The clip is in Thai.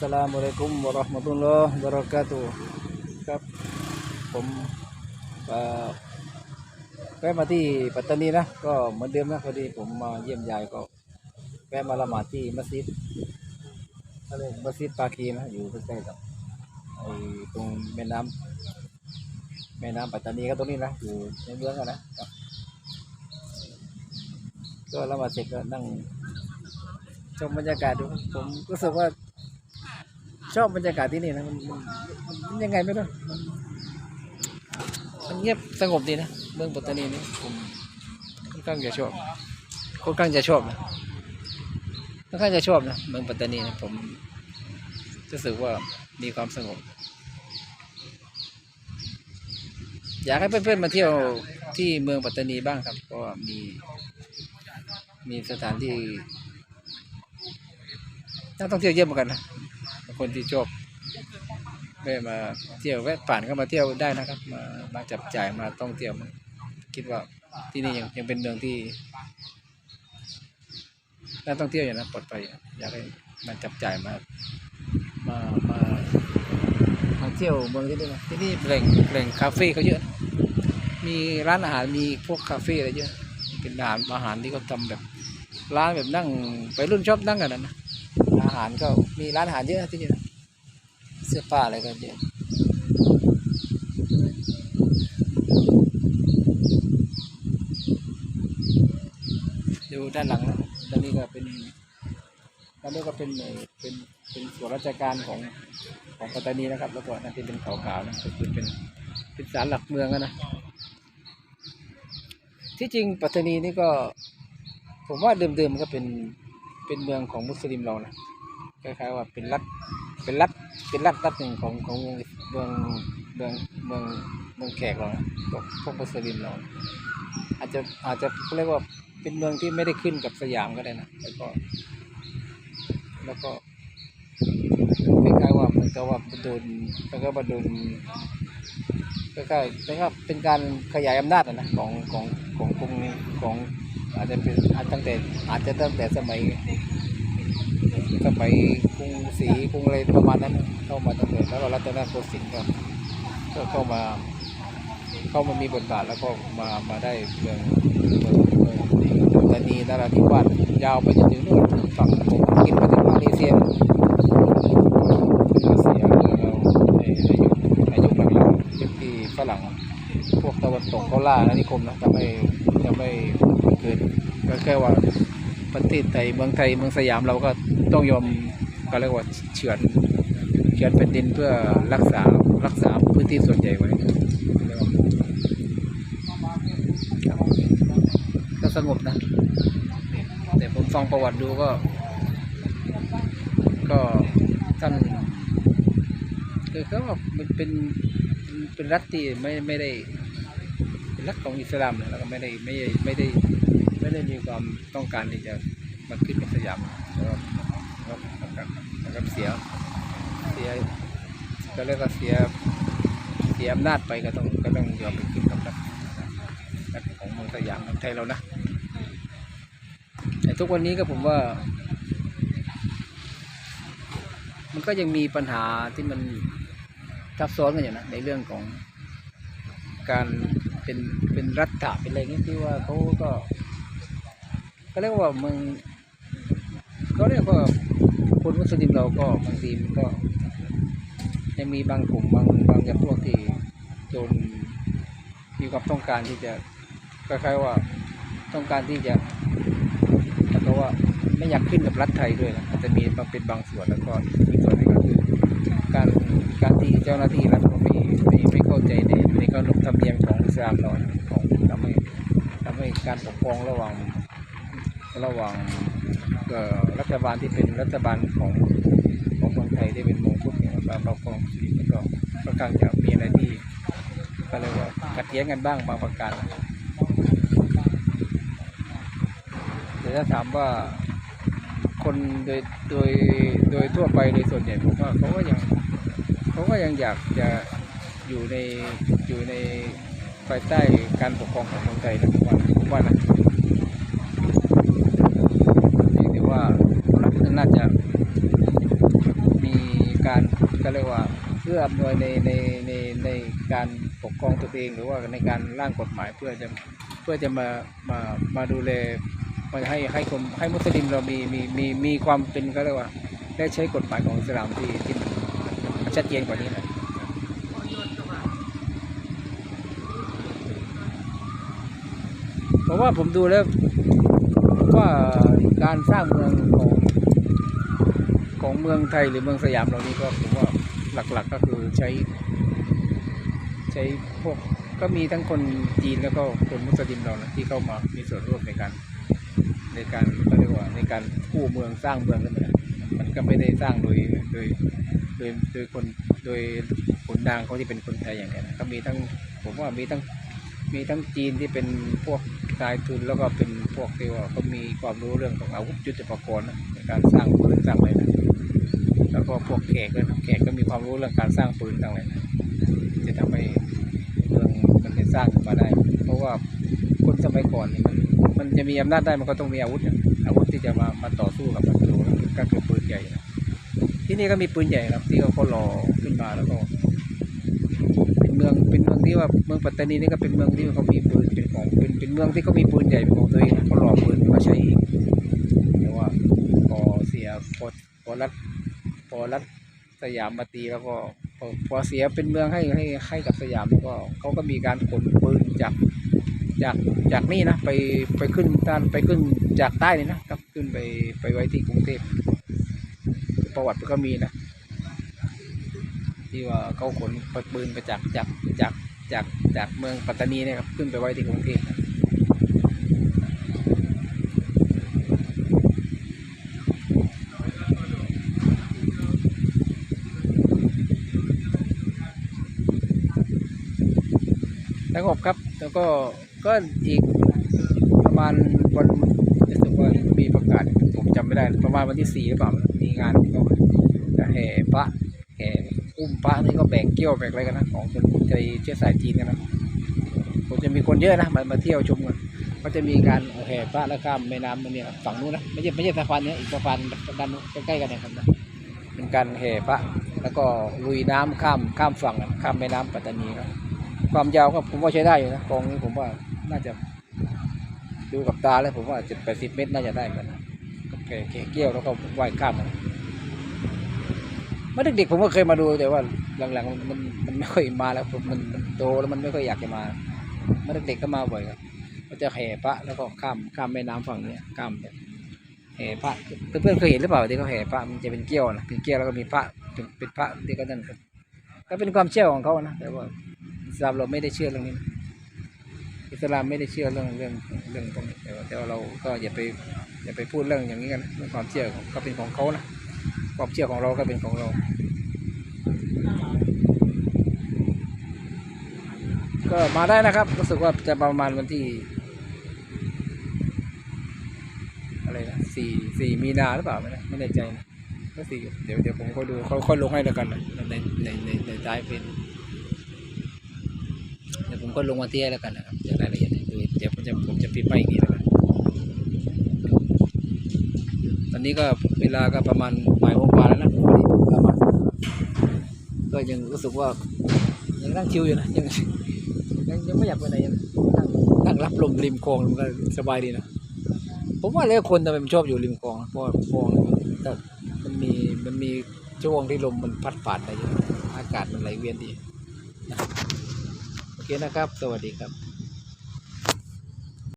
สลามุอะลัยกุมวะราะห์มะตุลลอฮ์บะเราะกาตุครับ ผมแวะมาที่ปัตตานีนะ ก็เหมือนเดิมนะพอดีผมมาเยี่ยมยายก็แวะมาละหมาดที่มัสยิดเขาเรียกมัสยิดปาคีนะอยู่ใกล้ๆกับไอ้ตรงแม่น้ำแม่น้ำปัตตานีก็ตรงนี้นะอยู่ในเมืองอะนะก็ละหมาดเสร็จก็นั่งชมบรรยากาศดูผมรู้สึกว่า ชอบบรรยากาศที่นี่นะมันมันยังไงไม่รู้มันมันเงียบสงบดีนะเมืองปัตตานีนี่ผมค่อนข้างจะชอบค่อนข้างจะชอบนะค่อนข้างจะชอบนะเมืองปัตตานีนะผมรู้สึกว่ามีความสงบ อยากให้เพื่อนๆมาเที่ยวที่เมืองปัตตานีบ้างครับเพราะว่ามี มีสถานที่นักท่องเที่ยวเยอะเหมือนกันนะ คนที่ชอบแวะมาเที่ยวแวะผ่านเข้ามาเที่ยวได้นะครับ มามาจับจ่ายมาท่องเที่ยวมาคิดว่าที่นี่ยังยังเป็นเมืองที่นักท่องเที่ยวอย่างนะปลอดภัยอยากให้มาจับจ่ายมามามามาเที่ยวเมืองที่นี่นะที่นี่แหล่งแหล่งคาเฟ่เขาเยอะมีร้านอาหารมีพวกคาเฟ่อะไรเยอะเป็นอาหารอาหารที่เขาทำแบบร้านแบบนั่งไปรุ่นชอบนั่งกันนะ อาหารก็มีร้านอาหารเยอะที่นี่เสื้อผ้าอะไรก็เยอะดูด้านหลังนะด้านนี้ก็เป็นด้านนี้ก็เป็นเป็นเป็นส่วนราชการของของปัตตานีนะครับ แล้วก็นั่นที่เป็นขาวๆนะก็คือเป็นเป็นศาลหลักเมืองนะที่จริงปัตตานีนี่ก็ ผมว่าเดิมๆมันก็เป็น เป็นเมืองของมุสลิมเรานะคล้ายๆว่าเป็นรัฐเป็นรัฐเป็นรัฐรัฐหนึ่งของของเมืองเมืองเมืองเมืองแขกเรานะพวกพวกมุสลิมเราอาจจะอาจจะเรียกว่าเป็นเมืองที่ไม่ได้ขึ้นกับสยามก็ได้นะแล้วก็ แล้วก็คล้ายๆว่ามันก็ว่าโดนมันก็ว่าโดนก็ก็เป็นก็เป็นการขยายอำนาจอะนะของของของกรุงของ อาจจะเป็นอาจตั้งแต่อาจจะตั้งแต่สมัยสมัยกรุงศรีกรุงอะไรประมาณนั้นเข้ามาตั้งแต่แล้วรัตนโกสินทร์ก็ก็เข้ามาเข้ามามีบทบาทแล้วก็มามาได้เมืองเมืองเมืองปัตตานีนราธิวาสยาวไปจนถึงนู่นฝั่งของกฤษไปถึงมาเลเซียมาเลเซียแล้วในในยุคในยุคหลังๆที่ฝรั่งพวกตะวันตกเขาล่าอาณานิคมนะจะไม่จะไม่เกิดก็แค่ว่าประเทศไทยเมืองไทยเมืองสยามเราก็ต้องยอมก็เรียกว่าเฉือนเฉือนแผ่นดินเพื่อรักษารักษาพื้นที่ส่วนใหญ่ไว้ก็สงบนะ แต่ผมฟังประวัติดูก็ ก็ท่านคือเขาว่ามันเป็นเป็นรัฐที่ไม่ไม่ได้ เป็นรัฐของอิสลามแล้วก็ไม่ได้ไม่ได้ไม่ได้ไม่ได้มีความต้องการที่จะมาขึ้นกับสยามแล้วก็แล้วก็แล้วเสียเสียก็เรียกว่าเสียเสียอำนาจไปก็ต้องก็ต้องยอมไปขึ้นกับรัฐรัฐของเมืองสยามของไทยเรานะแต่ทุกวันนี้ก็ผมว่า มันก็ยังมีปัญหาที่มันซับซ้อนกันอยู่นะในเรื่องของการ เป็นเป็นรัฐะเป็นอะไรเงี้ยที่ว่าเขาก็ก็เรียกว่ามึงเขาเรียกว่าคนมุสลิมเราก็บางทีมันก็ยังมีบางกลุ่มบางบางจำพวกที่โดนมีความต้องการที่จะคล้ายๆว่าต้องการที่จะแล้วก็ว่าไม่อยากขึ้นกับรัฐไทยด้วยนะอาจจะมีบางเป็นบางส่วนแล้วก็อีกส่วนนึงก็คือการการที่เจ้าหน้าที่รัฐก็ไม่ไม่ไม่เข้าใจในในขนบธรรมเนียมของ สลามเรานะของทำให้ทำให้การปกครองระหว่างระหว่างรัฐบาลที่เป็นรัฐบาลของของคนไทยที่เป็นมงพุทธเนี่ยมาปกครองมุสลิมมันก็ค่อนข้างจะมีอะไรที่ก็เรียว่าขัดแย้งกันบ้างบางประการแต่ถ้าถามว่าคนโดยโดยโดยทั่วไปโดยส่วนใหญ่ผมว่าเขาก็ยังเขาก็ยังอยากจะอยู่ในอยู่ใน ภายใต้การปกครองของคนไทยนะผมว่าผมว่านะเพียงแต่ว่ารัฐน่าจะมีการก็เรียกว่าเพื่ออำนวยในในในในการปกครองตัวเองหรือว่าในการร่างกฎหมายเพื่อจะเพื่อจะมามามาดูแลมาให้ให้คนให้มุสลิมเรามีมีมีมีความเป็นก็เรียกว่า ได้ใช้กฎหมายของอิสลามที่ที่ชัดเจนกว่านี้นะเพ ราะว่าผมดูแล้วว่าการสร้างเมืองของของเมืองไทยหรือเมืองสยามเรานี้ก็ผมว่าหลักๆก็คือใช้ ใช้พวกก็มีทั้งคนจีนแล้วก็คนมุสลิมเรานะที่เข้ามามีส่วนร่วมในการในการก็เรียกว่าในการกู้เมืองสร้างเมืองนั่นแหละมันก็ไม่ได้สร้างโดยโดยโดยโดยคนโดยขุนนางเขาที่เป็นคนไทยอย่างเนี้ยนะก็มีทั้งผมว่ามีทั้ง มีทั้งจีนที่เป็นพวกนายทุนแล้วก็เป็นพวกที่ว่าเขามีความรู้เรื่องของอาวุธยุทโธปกรณ์ในการสร้างปืนสร้างอะไรนะแล้วก็พวกแขกด้วยนะแขกก็มีความรู้เรื่องการสร้างปืนสร้างอะไรนะจะทำให้เมืองมันได้สร้างขึ้นมาได้ เพราะว่าคนสมัยก่อนนี่มันมันจะมีอำนาจได้มันก็ต้องมีอาวุธอาวุธที่จะมามาต่อสู้กับศัตรูก็คือปืนใหญ่นะที่นี่ก็มีปืนใหญ่ครับที่เขาเขารอขึ้นมาแล้วก็ เป็นเมืองเป็นเมือง ที่ว่าเมืองปัตตานีนี่ก็เป็นเมืองที่เขามีปืนเป็นของเป็นเป็นเมืองที่เขามีปืนใหญ่เป็นของตัวเองเขารอปืนมาใช้เองแต่ว่าพอเสียพอพอรัฐพอรัฐสยามมาตีแล้วก็พอพอเสียเป็นเมืองให้ให้ให้กับสยามแล้วก็เขาก็มีการขนปืนจากจากจากนี่นะไปไปขึ้นด้านไปขึ้นจากใต้นี่นะครับขึ้นไปไปไว้ที่กรุงเทพประวัติมันก็มีนะที่ว่าเขาขนปืนไปจากจากจาก จากจากเมืองปัตตานีเนี่ยครับขึ้นไปไว้ที่กรุงเทพสงบครับ แล้วก็ก็อีกประมาณวันจะสึกว่ามีประกาศผมจำไม่ได้ ประมาณวันที่สี่หรือเปล่ามีงานก็จะแห่พระแห่ อุ้มพระนี่ก็แบ่งเกี้ยวแบ่งอะไรกันนะของคนไทยเชื้อสายจีนกันนะผมจะมีคนเยอะนะมามาเที่ยวชมกันก็จะมีการแห่พระแล้วข้ามแม่น้ำมันเนี่ยฝั่งนู้นนะไม่ใช่ไม่ใช่สะพานเนี้ยอีกสะพานด้านนู้นใกล้ๆกันเนะครับนะเป็นการแห่พระแล้วก็ลุยน้ำข้ามข้ามฝั่งข้ามแม่น้ำปัตตานีครับความยาวก็ผมว่าใช้ได้อยู่นะกองนี้ผมว่าน่าจะดูกับตาแล้วผมว่าเจ็ดแปดสิบเมตรน่าจะได้กันนะแห่แห่เกี้ยวแล้วก็ว่ายข้ามกัน เมื่อเด็กๆผมก็เคยมาดูแต่ว่าหลังๆมันมันไม่ค่อยมาแล้วมันมันโตแล้วมันไม่ค่อยอยากจะมาเมื่อเด็กๆก็มาบ่อยครับก็จะแห่พระแล้วก็ข้ามข้ามแม่น้ำฝั่งเนี้ยข้ามแบบแห่พระเพื่อนๆเคยเห็นหรือเปล่าที่เขาแห่พระมันจะเป็นเกี้ยวนะเป็นเกี้ยวแล้วก็มีพระเป็นเป็นพระที่ก็นั่นครับก็เป็นความเชื่อของเขานะแต่ว่าอิสลามเราไม่ได้เชื่อเรื่องนี้อิสลามไม่ได้เชื่อเรื่องเรื่องเรื่องพวกนี้แต่ว่าเราก็อย่าไปอย่าไปพูดเรื่องอย่างนี้กันเรื่องความเชื่อของก็เป็นของเขานะ ความเชื่อของเราก็เป็นของเรา ก็มาได้นะครับ รู้สึกว่าจะประมาณวันที่ อะไรนะสี่สี่มีนาหรือเปล่าไม่แน่ไม่แน่ใจนะก็สี่เดี๋ยวเดี๋ยวผมก็ดูเขาค่อยลงให้แล้วกันนะในในในในท้ายเฟซเดี๋ยวผมก็ลงวันที่ให้แล้วกันนะครับเดี๋ยวรายละเอียดเดี๋ยเดี๋ยวผมจะผมจะพิมพ์ไปอีกทีแล้วกัน ต อนนี้ก็เวลาก็ประมาณบ่ายโมงกว่าแล้วนะประมาณก็ยังรู้สึกว่ายังนั่งชิวอยู่นะยังยังยังไม่อยากไปไหนยังนั่งนั่งรับลมริมคลองมันก็สบายดีนะผมว่าแล้วคนทำไมมันชอบอยู่ริมคลองเพราะคลองก็มันมีมันมีช่วงที่ลมมันพัดผ่านไปเยอะอากาศมันไหลเวียนดีโอเคนะครับ สวัสดีครับ